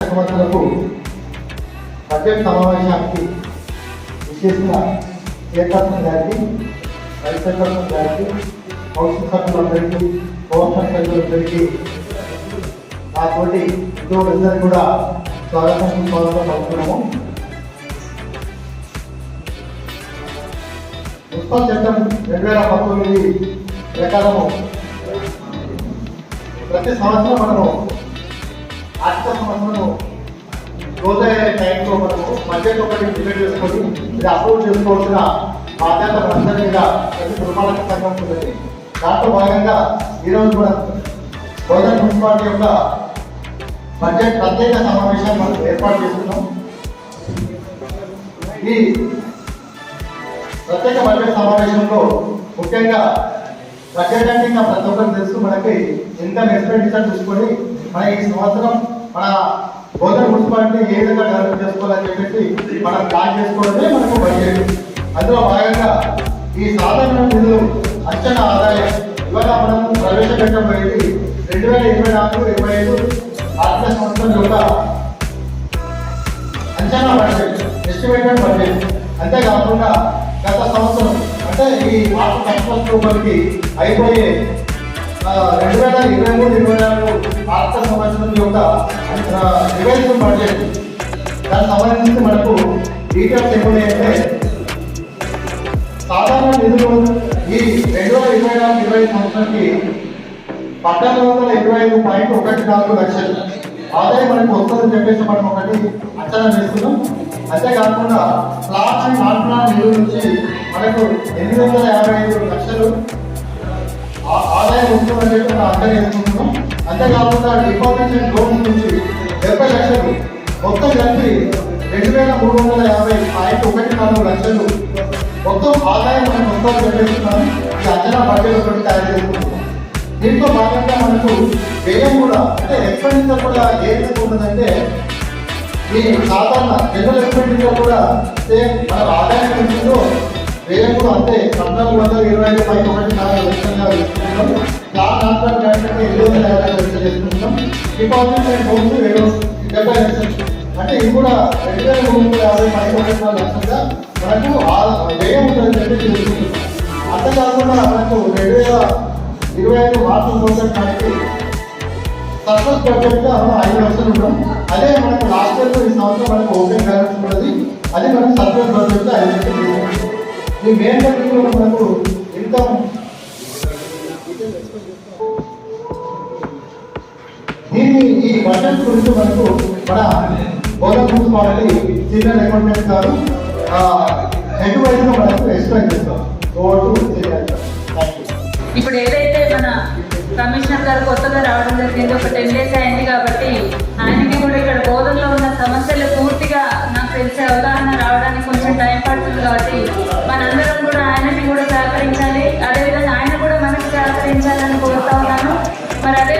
సంవత్సరకు budget సమావేశానికి విశేషంగా chairperson గారికి వైస్ చైర్పర్సన్ గారికి కౌన్సిల్ సభ్యులందరికీ కౌన్సిల్ సభ్యులందరికీ నాతోటి ఉద్యోగులందరూ కూడా స్వాగతం స్వాగతం పలుకుతున్నాము. మున్సిపల్ చట్టం రెండు వేల పంతొమ్మిది ప్రకారము ప్రతి సంవత్సరం మనము బడ్జెట్ ఒకటి డిబేట్ చేసుకొని ఇది అప్రూవ్ చేసుకోవాల్సిన బాధ్యత మనందరి మీద ప్రతి పురపాలక సంఘం ఉంటుంది. దాంట్లో భాగంగా ఈరోజు కూడా గోదావరి మున్సిపాలిటీ యొక్క బడ్జెట్ ప్రత్యేక సమావేశాన్ని మనం ఏర్పాటు చేస్తున్నాం. ఈ ప్రత్యేక బడ్జెట్ సమావేశంలో ముఖ్యంగా బడ్జెట్ అంటే ఇంకా ప్రతి ఒక్కరు తెలుసు మనకి ఇన్కమ్ ఎక్స్పెండిచర్ చూసుకొని మన ఈ సంవత్సరం మన గోదావరి మున్సిపాలిటీ ఏ విధంగా డెవలప్ చేసుకోవాలని చెప్పేసి మనం ప్లాన్ చేసుకోవడమే మనకు బడ్జెట్ అందులో భాగంగా ఈ సాధారణ నిధులు అంచనా ఆదాయం ఇవాళ మనం ప్రవేశపెట్టబోయేది రెండు వేల ఇరవై నాలుగు ఇరవై ఐదు ఆర్థిక సంవత్సరం యొక్క అంచనా బడ్జెట్ ఎస్టిమేటెడ్ బడ్జెట్ అంతేకాకుండా గత సంవత్సరం అంటే ఈ మార్చి ఫస్ట్ రూపాయలకి అయిపోయే రెండు వేల ఇరవై మూడు ఇరవై ఆర్థిక సంవత్సరం యొక్క రివైజ్ బడ్జెట్ దానికి సంబంధించి మనకు డీటెయిల్స్ ఏమున్నాయంటే సాధారణ నిధులు ఈ రెండు వేల ఇరవై నాలుగు ఇరవై ఐదు సంవత్సరానికి పద్నాలుగు వందల ఇరవై ఐదు పాయింట్ ఒకటి నాలుగు లక్షలు ఆదాయం మనకు వస్తుందని చెప్పేసి మనం ఒకటి అంచనా వేస్తున్నాం అంతేకాకుండా ప్లాట్ అండ్ నాన్ ప్లాన్ నిధుల నుంచి మనకు ఎనిమిది వందల యాభై ఐదు లక్షలు ఆదాయం వస్తుందని చెప్పి మనం అంచనా వేసుకుంటున్నాం అంతేకాకుండా డిపాజిట్స్ అండ్ లోన్స్ నుంచి డెబ్బై లక్షలు. మొత్తం కలిపి రెండు వేల మూడు వందల యాభై పాయింట్ ఒకటి నాలుగు లక్షలు. మొత్తం ఆదాయం మనం మొత్తం చెప్పేస్తున్నాం ఈ అంచనా బడ్జెట్ ఒకటి తయారు చేసుకుంటున్నాం దీంతో భాగంగా మనకు వ్యయం కూడా అంటే ఎక్స్పెండిచర్ కూడా ఏ విధంగా ఉన్నదంటే ఈ సాధారణ జనరల్ ఎక్స్పెండిచర్ కూడా మన ఆదాయం పెంచుతో వ్యయం కూడా అంతే పద్నాలుగు వందల ఇరవై ఐదు పాయింట్ ఒకటి నాలుగు లక్షలుగా వేసుకుంటున్నాం యాభై లక్షలు చేసుకుంటున్నాం డిపాజిట్ అండ్ లోన్స్ ఏడు డెబ్బై లక్షలు అంటే ఇది కూడా రెండు వేల మూడు వందల యాభై పది ఒకటి లక్షలుగా మనకు వ్యయం ఉంటుందని చెప్పి తెలుసుకుంటున్నాం అంతేకాకుండా మనకు రెండు వేల ఇరవై ఐదు మార్చి సంవత్సరం నాటికి సర్ప్లస్ బడ్జెట్ మనం ఐదు లక్షలు ఉంటాం అదే మనకు లాస్ట్ ఇయర్ ఈ సంవత్సరం మనకు ఓపెన్ బ్యాలెన్స్ ఉంటుంది అది మనకు సర్ప్లస్ బడ్జెట్గా ఐదు లక్షలు ఈ మెయిన్ బడ్జెట్లో మనకు ఇన్కమ్ దీన్ని ఈ బడ్జెట్ గురించి మనకు మన గోదావరి మున్సిపాలిటీ సీనియర్ అకౌంటెంట్ గారు హెడ్ మనకు ఎక్స్ప్లెయిన్ చేస్తారు. ఇప్పుడు ఏదైతే మన కమిషనర్ గారు కొత్తగా రావడం జరిగింది ఒక టెన్ డేస్ అయింది కాబట్టి ఆయనకి కూడా ఇక్కడ బోధనలో ఉన్న సమస్యలు పూర్తిగా నాకు తెలిసే అవగాహన రావడానికి కొంచెం టైం పడుతుంది కాబట్టి మనందరం కూడా ఆయనకి కూడా సహకరించాలి. అదేవిధంగా ఆయన కూడా మనకి సహకరించాలని కోరుతా ఉన్నాను. మరి అదే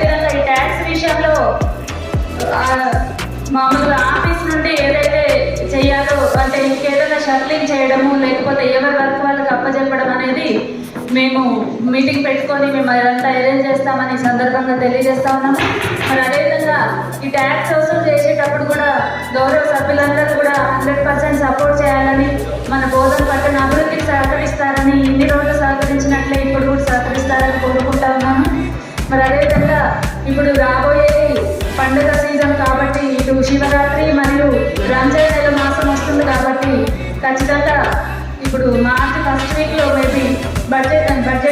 అంటే ఇంకేదైనా షట్లింగ్ చేయడము లేకపోతే ఎవరి వర్క్ వాళ్ళకి అప్పచెప్పడం అనేది మేము మీటింగ్ పెట్టుకొని మేము అదంతా అరేంజ్ చేస్తామని సందర్భంగా తెలియజేస్తా ఉన్నాము. మరి అదేవిధంగా ఈ ట్యాక్స్ వసూలు చేసేటప్పుడు కూడా గౌరవ సభ్యులందరూ కూడా హండ్రెడ్ పర్సెంట్ సపోర్ట్ చేయాలని మన బోధన పట్టణ అభివృద్ధికి సహకరిస్తారని ఇన్ని రోజులు సహకరించినట్లే ఇప్పుడు మరి అదేవిధంగా ఇప్పుడు రాబోయేది పండుగ సీజన్ కాబట్టి ఇటు శివరాత్రి మరియు రంజాన్ నెల మాసం వస్తుంది కాబట్టి ఖచ్చితంగా ఇప్పుడు మార్చి ఫస్ట్ వీక్లో మేబీ బడ్జెట్ బడ్జెట్